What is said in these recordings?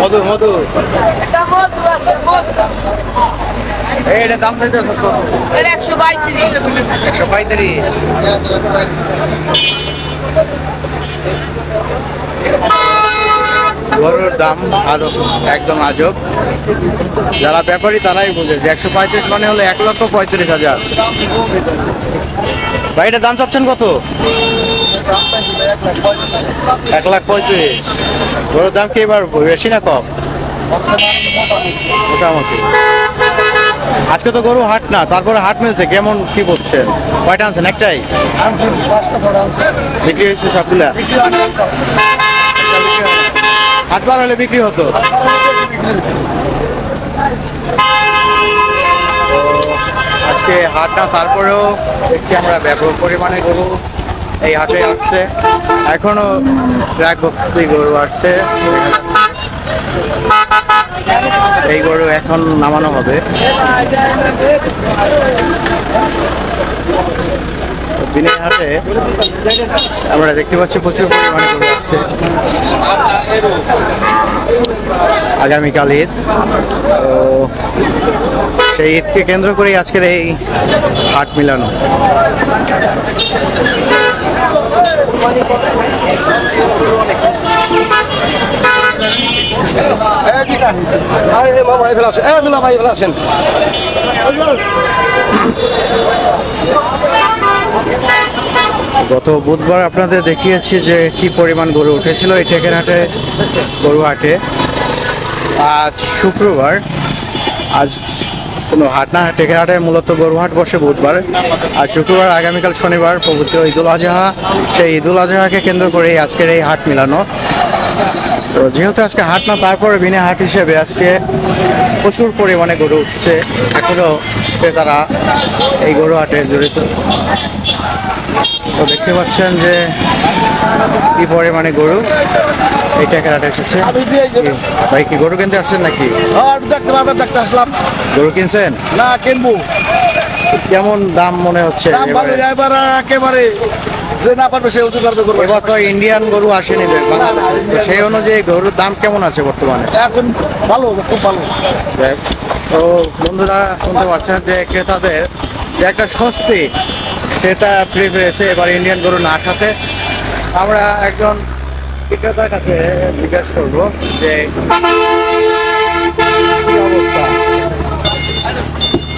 মধু মধু। এটা দাম চাইতে কত? একশো একশো পঁয়ত্রিশ। গরুর দাম আরও একদম আজব। যারা ব্যাপারী তারাই বুঝে যে একশো পঁয়ত্রিশ মানে হলো এক লক্ষ পঁয়ত্রিশ হাজার। ভাই এটা দাম চাচ্ছেন কত? এক লাখ পঁয়ত্রিশ। গরুর দাম কি এবার বেশি না কম? মোটামুটি। আজকে তো গরু হাট না, তারপরে হাট মিলছে, কেমন কি বলছেন কয়টা আনছেন? একটাই? বিক্রি হয়েছে সবগুলা? হাট বার হলে বিক্রি হতো। আজকে হাট না, তারপরেও দেখছি আমরা ব্যাপক পরিমাণে গরু এই হাটে আসছে। এখনও ট্র্যাক ভর্তি গরু আসছে। এই গরু এখন নামানো হবে। দিনের হাটে আমরা দেখতে পাচ্ছি প্রচুর পরিমাণে গরু আসছে। আগামীকাল ঈদ। তো সেই ঈদকে কেন্দ্র করেই আজকের এই হাট মিলানো। গত বুধবার আপনাদের দেখিয়েছি যে কি পরিমাণ গরু উঠেছিল এই টেকের হাটে গরু হাটে আজ শুক্রবার, আজ কোনো হাট না টেকের হাটে মূলত গরুহাট বসে বুধবার। আর শুক্রবার, আগামীকাল শনিবার পবিত্র ঈদুল আজহা। সেই ঈদুল আজহাকে কেন্দ্র করে আজকের এই হাট মিলানো। তো যেহেতু আজকে হাট না, তারপরে বিনা হাট হিসেবে আজকে প্রচুর পরিমাণে গরু উঠছে। এখনও ক্রেতারা এই গরু হাটে জড়িত। তো দেখতে পাচ্ছেন যে কি পরিমাণে গরু। এই টাকার হাটে এসেছে। ভাই কি গরু কিনতে আসছেন নাকি? দেখতে বাজার দেখতে আসলাম। গরু কিনছেন? না কিনবো। কেমন দাম মনে হচ্ছে একেবারে যে না পারবে সে পারবে করবে। এবার তো ইন্ডিয়ান গরু আসেনি। তো সেই অনুযায়ী গরুর দাম কেমন আছে বর্তমানে? এখন ভালো খুব ভালো। তো বন্ধুরা শুনতে পাচ্ছেন যে ক্রেতাদের যে একটা স্বস্তি সেটা ফিরে ফিরেছে এবার ইন্ডিয়ান গরু না খাতে। আমরা একজন বিক্রেতার কাছে জিজ্ঞাসা করব যে অবস্থা?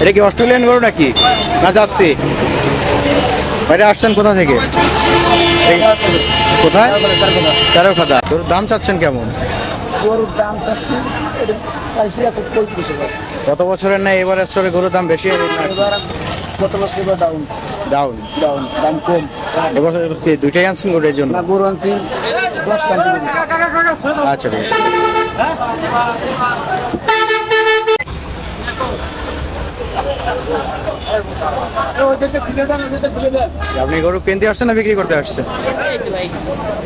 এটা কি অস্ট্রেলিয়ান গরু নাকি? না জার্সি? বাইরে আসছেন কোথা থেকে? কোথায়? তেরো খাদা গরুর দাম চাচ্ছেন কেমন? গরুর দাম চাচ্ছি গত বছরের না এবার বছরে গরুর দাম বেশি গত বছর এবার ডাউন ডাউন ডাউন দাম কম। এবছর কি দুইটাই আনছেন গরুর জন্য? না গরু আনছি। দশ আচ্ছা ঠিক আছে। আপনি গরু কিনতে আসছেন না বিক্রি করতে আসছেন?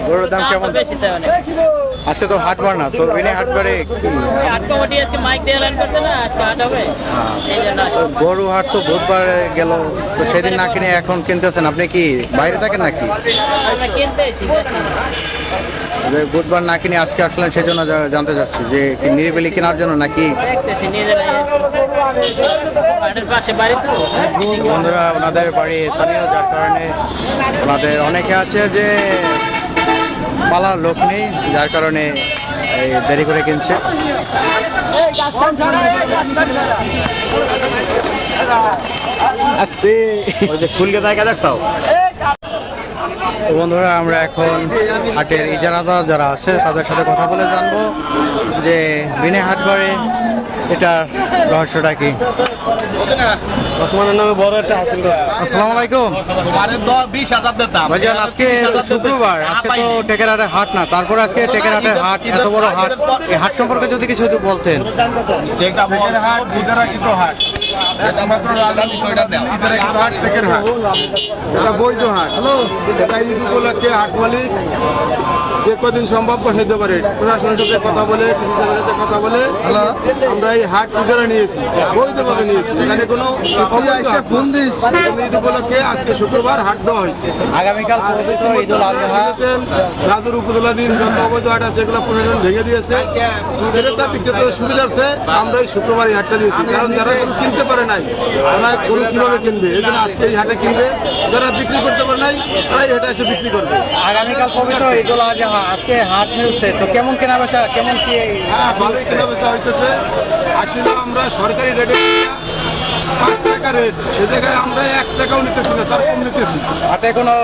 গরুর দাম কেমন? আজকে তো হাট বার না তো বিনে হাট বারে গরু হাট তো বুধবার গেল তো সেদিন না কিনে এখন কিনতেছেন। আপনি কি বাইরে থাকেন নাকি? বুধবার না কিনে আজকে আসলেন সেই জন্য জানতে চাচ্ছি যে নিরিবিলি কেনার জন্য নাকি? বন্ধুরা ওনাদের বাড়ি স্থানীয় যার কারণে ওনাদের অনেকে আছে যে পালার লোক নেই যার কারণে দেরি করে কিনছে। আসতে। বন্ধুরা আমরা এখন হাটের ইজারাদার যারা আছে তাদের সাথে কথা বলে জানব যে বিনে হাট বারে এটার রহস্যটা কি? ওসমানের নামে বড় একটা হাসিল আসসালামু আলাইকুম। আরে দশ বিশ হাজার দিতাম ভাইজান আজকে শুক্রবার আজকে তো টেকেরহাটের হাট না তারপর আজকে টেকেরহাটের হাট এত বড় হাট। এই হাট সম্পর্কে যদি কিছু বলতেন। যেটা বড় হাট ঈদের কিতো হাট। এটা মাত্র রাজধানী ছয়টা ঈদের কিতো হাট টেকের হাট। এটা বৈধ হাট। এটা ঈদ উপলক্ষে হাট মালিক যে কদিন সম্ভব বসাইতে পারে। প্রশাসনের সাথে কথা বলে সাহেবের সাথে কথা বলে আমরা এই হাট নিজেরা নিয়েছি বৈধভাবে নিয়েছি। এখানে কোনো ঈদ উপলক্ষে আজকে শুক্রবার হাট দেওয়া হয়েছে। আগামীকাল রাজুর উপজেলা দিন যত অবৈধ হাট আছে এগুলো প্রশাসন ভেঙে দিয়েছে। ক্রেতা বিক্রেতার সুবিধার্থে আমরা এই শুক্রবার এই হাটটা দিয়েছি কারণ যারা কিনতে পারে নাই। তারা গরু কীভাবে কিনবে? এই জন্য আজকে এই হাটে কিনবে। যারা বিক্রি করতে পারে নাই তারা এই হাটে এসে বিক্রি করবে। আগামীকাল পবিত্র ঈদুল আজহা আজকে হাট মিলছে। তো কেমন কেনা বেচা কেমন কি হ্যাঁ ভালোই কেনা বেচা হইতেছে। আসলে আমরা সরকারি রেটে পাঁচ টাকা রেট সে জায়গায় আমরা এক টাকাও নিতেছি না তার কম নিতেছি। হাটে কোনো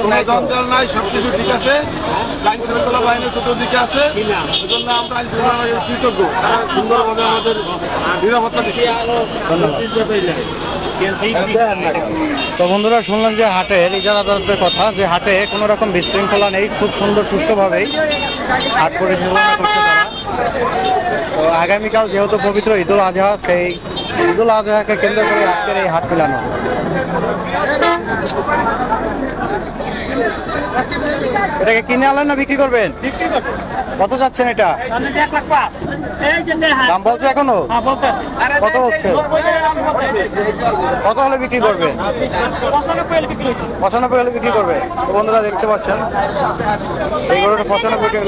কোনো নাই? দমদাল নাই সব কিছু ঠিক আছে। আইন শৃঙ্খলা বাহিনী চতুর্দিকে আছে। সেজন্য আমরা আইন শৃঙ্খলা কৃতজ্ঞ। তারা সুন্দরভাবে আমাদের নিরাপত্তা দিচ্ছে। তো বন্ধুরা, শুনলাম যে হাটের ইজারাদারদের কথা, যে হাটে কোনো রকম বিশৃঙ্খলা নেই, খুব সুন্দর সুষ্ঠুভাবেই হাট পরিচালনা করছে তো আগামীকাল যেহেতু পবিত্র ঈদুল আজহা, সেই ঈদুল আজহাকে কেন্দ্র করে আজকের এই হাট মিলানো। এটাকে কিনে আনলেন না বিক্রি করবেন? বিক্রি করবেন। কত যাচ্ছেন এটা? দাম বলছে এখনও? কত হচ্ছে? কত হলে বিক্রি করবে? পঁচানব্বই হলে বিক্রি করবে। বন্ধুরা দেখতে পাচ্ছেন। এই গরুটা পঁচানব্বই দেবে।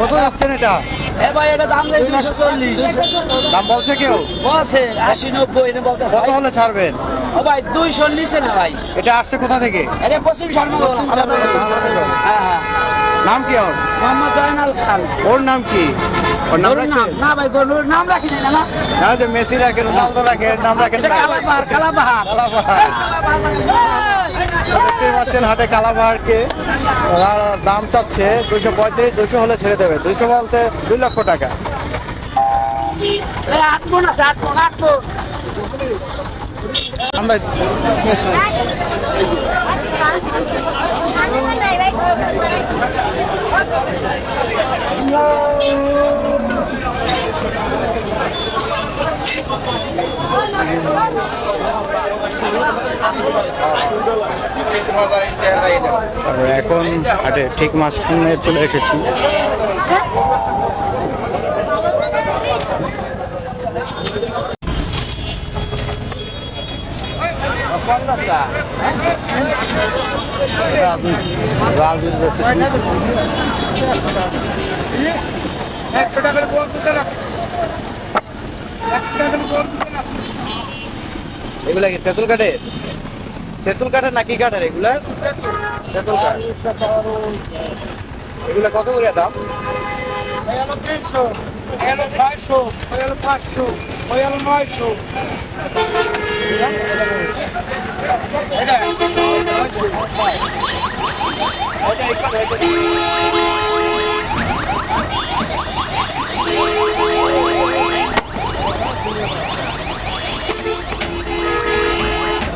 কত যাচ্ছেন এটা? এ ভাই এটা দাম নেই দুশো চল্লিশ। দাম বলছে কেউ? বলছে আশি নব্বই এনে বলতেছে কত হলে ছাড়বেন? ও ভাই দুইশো নিচে না ভাই। এটা আসছে কোথা থেকে? এটা পশ্চিম শর্মা হ্যাঁ হ্যাঁ। নাম কি ওর? মোহাম্মদ জয়নাল খান। ওর নাম কি? ওর নাম না ভাই গরুর নাম রাখি না না। না যে মেসি রাখে রোনালদো রাখে এর নাম রাখেন কালাবাহার। দেখতে পাচ্ছেন হাটে কালাবাহারকে ওরা দাম চাচ্ছে দুইশো পঁয়ত্রিশ দুশো হলে ছেড়ে দেবে। দুইশো বলতে দুই লক্ষ টাকা। এই আমরা এখন হাটে ঠিক মাঝখানে চলে এসেছি। এগুলা কি তেঁতুল কাঠে তেঁতুল কাঠের না কি কাঠের এগুলা? তেঁতুল কাঠ। এগুলা কত করে দাম? হলো তিনশো হলো ছয়শো হলো পাঁচশো নয়শো।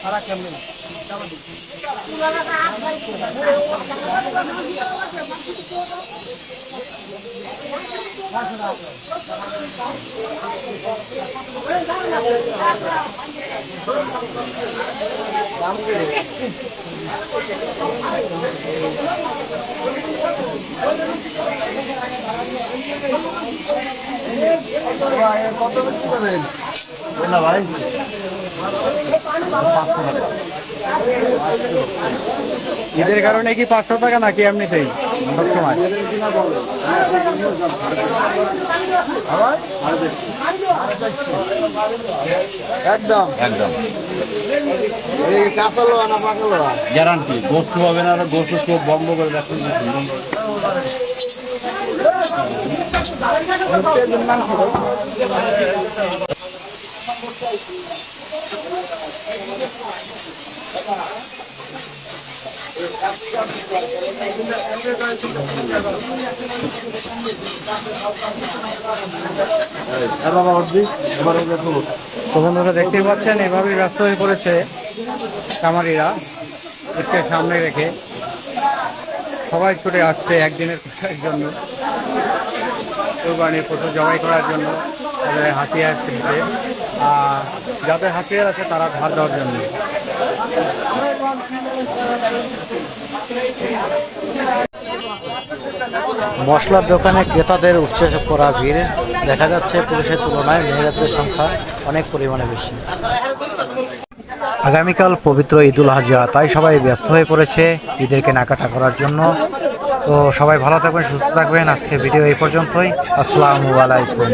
সারা কেমন কত বেশি পাবেন না ভাই। ঈদের কারণে কি পাঁচশো টাকা নাকি এমনিতেই? সবসময়। একদম। একদম। গ্যারান্টি। গোস্তু হবে না গোস্তু চোখ বন্ধ করে রাখুন। বন্ধুরা, দেখতেই পাচ্ছেন, এভাবেই ব্যস্ত হয়ে পড়েছে কামারিরা। একে সামনে রেখে সবাই ছুটে আসছে একদিনের কোথার জন্য। কোরবানির পশু জবাই করার জন্য। কিনতে আর যাদের হাতিয়ার আছে তারা ধার দেওয়ার জন্য। মশলার দোকানে ক্রেতাদের উপচে করা ভিড়। দেখা যাচ্ছে পুরুষের তুলনায় মেয়েরাদের সংখ্যা অনেক পরিমাণে বেশি। আগামীকাল পবিত্র ঈদুল হাজিয়া তাই সবাই ব্যস্ত হয়ে পড়েছে ঈদের কেনাকাটা করার জন্য। তো সবাই ভালো থাকবেন, সুস্থ থাকবেন। আজকে ভিডিও এই পর্যন্তই। আসসালামু আলাইকুম।